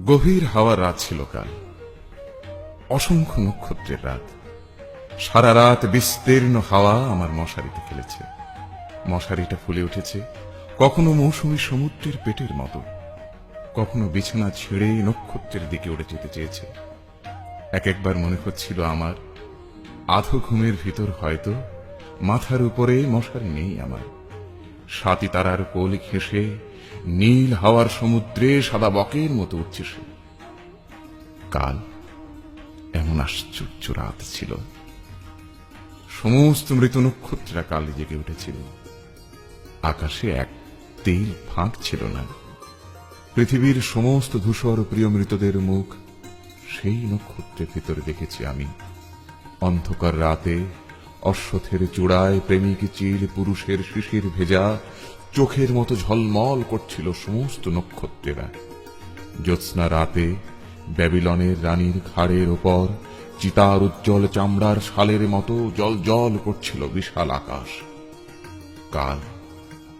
গভীর হাওয়ার রাত ছিল কাল। অসংখ্য নক্ষত্রের রাত। সারা রাত বিস্তীর্ণ হাওয়া আমার মশারিতে খেলেছে মশারিটা ফুলে উঠেছে। কখনো মৌসুমী সমুদ্রের পেটের মতো। কখনো বিছানা ছেড়ে নক্ষত্রের দিকে উড়ে যেতে চেয়েছে। এক একবার মনে হচ্ছিল আমার, আধো ঘুমের ভিতর হয়তো মাথার উপরে মশারি নেই আমার। সাতি তারার কোল ঘেঁষে নীল হাওয়ার সমুদ্রে সাদা বকের মতো উঠছে সে। কাল এমন আশ্চর্য রাত ছিল। সমস্ত মৃত নক্ষত্রা কাল জেগে উঠেছিল। আকাশে এক তেল ফাঁক ছিল না। পৃথিবীর সমস্ত ধূসর প্রিয় মৃতদের মুখ সেই নক্ষত্রের ভিতরে দেখেছি আমি। অন্ধকার রাতে অশ্বথের চূড়ায় প্রেমিক চিল পুরুষের শিশির ভেজা চোখের মতো ঝলমল করছিল সমস্ত নক্ষত্রেরা। জ্যোৎস্না রাতে ব্যাবিলনের রানীর ঘাড়ের ওপর চিতার উজ্জ্বল চামড়ার শালের মতো জল জল করছিল বিশাল আকাশ। কাল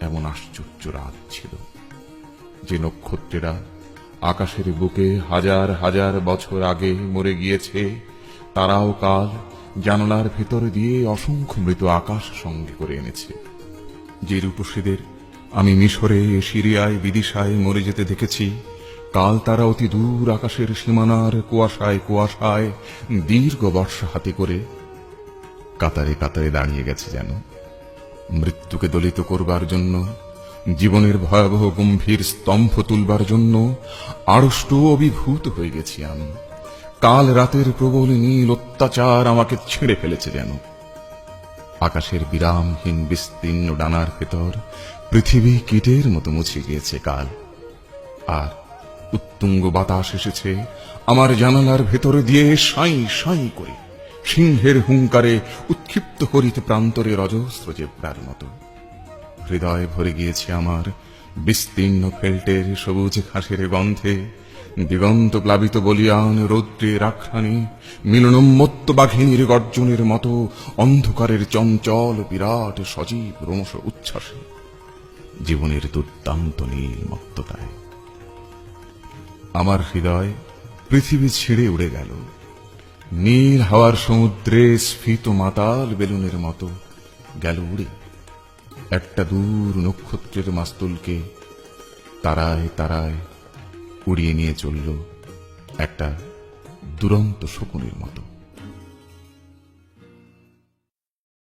এমন আশ্চর্য রাত ছিল যে নক্ষত্রেরা আকাশের বুকে হাজার হাজার বছর আগে মরে গিয়েছে, তারাও কাল জানলার ভেতর দিয়ে অসংখ্য মৃত আকাশ সঙ্গে করে এনেছে। যে রূপসীদের আমি মিশরে, সিরিয়ায়, বিদিশায় মরে যেতে দেখেছি। কাল তারা অতি দূর আকাশের সীমানার কুয়াশায় কুয়াশায় দীর্ঘ বর্ষা হাতে করে কাতারে কাতারে দাঁড়িয়ে গেছে যেন। মৃত্যুকে দলিত করবার জন্য, জীবনের ভয়াবহ গম্ভীর স্তম্ভ তুলবার জন্য আড়ষ্ট অভিভূত হয়ে গেছি আমি। কাল রাতের প্রবল নীল অত্যাচার আমাকে ছেড়ে ফেলেছে যেন। আকাশের বিরামহীন বিস্তীর্ণ ডানার ভেতর পৃথিবী কীটের মতো মুছে গিয়েছে কাল। আর উত্তুঙ্গ বাতাস এসেছে আমার জানালার ভেতরে দিয়ে সাঁই সাঁই করে। সিংহের হুঙ্কারে উৎক্ষিপ্ত হরিত প্রান্তরে রজস্র জেব্রার মতো। হৃদয় ভরে গিয়েছে আমার বিস্তীর্ণ ফেল্টের সবুজ ঘাসের গন্ধে দিগন্ত প্লাবিত বলিয়ান রৌদ্রের আখ্রানে মিলনম্মত্ত বাঘিনীর গর্জনের মতো অন্ধকারের চঞ্চল বিরাট সজীব রোমশ উচ্ছ্বাসে। জীবনের দুর্দান্ত নীলমত্ততায় আমার হৃদয় পৃথিবী ছেড়ে উড়ে গেল। নীল হাওয়ার সমুদ্রে স্ফীত মাতাল বেলুনের মতো গেল উড়ে। একটা দূর নক্ষত্রের মাস্তুলকে তারায় তারায় উড়িয়ে নিয়ে চলল একটা দুরন্ত শকুনের মতো।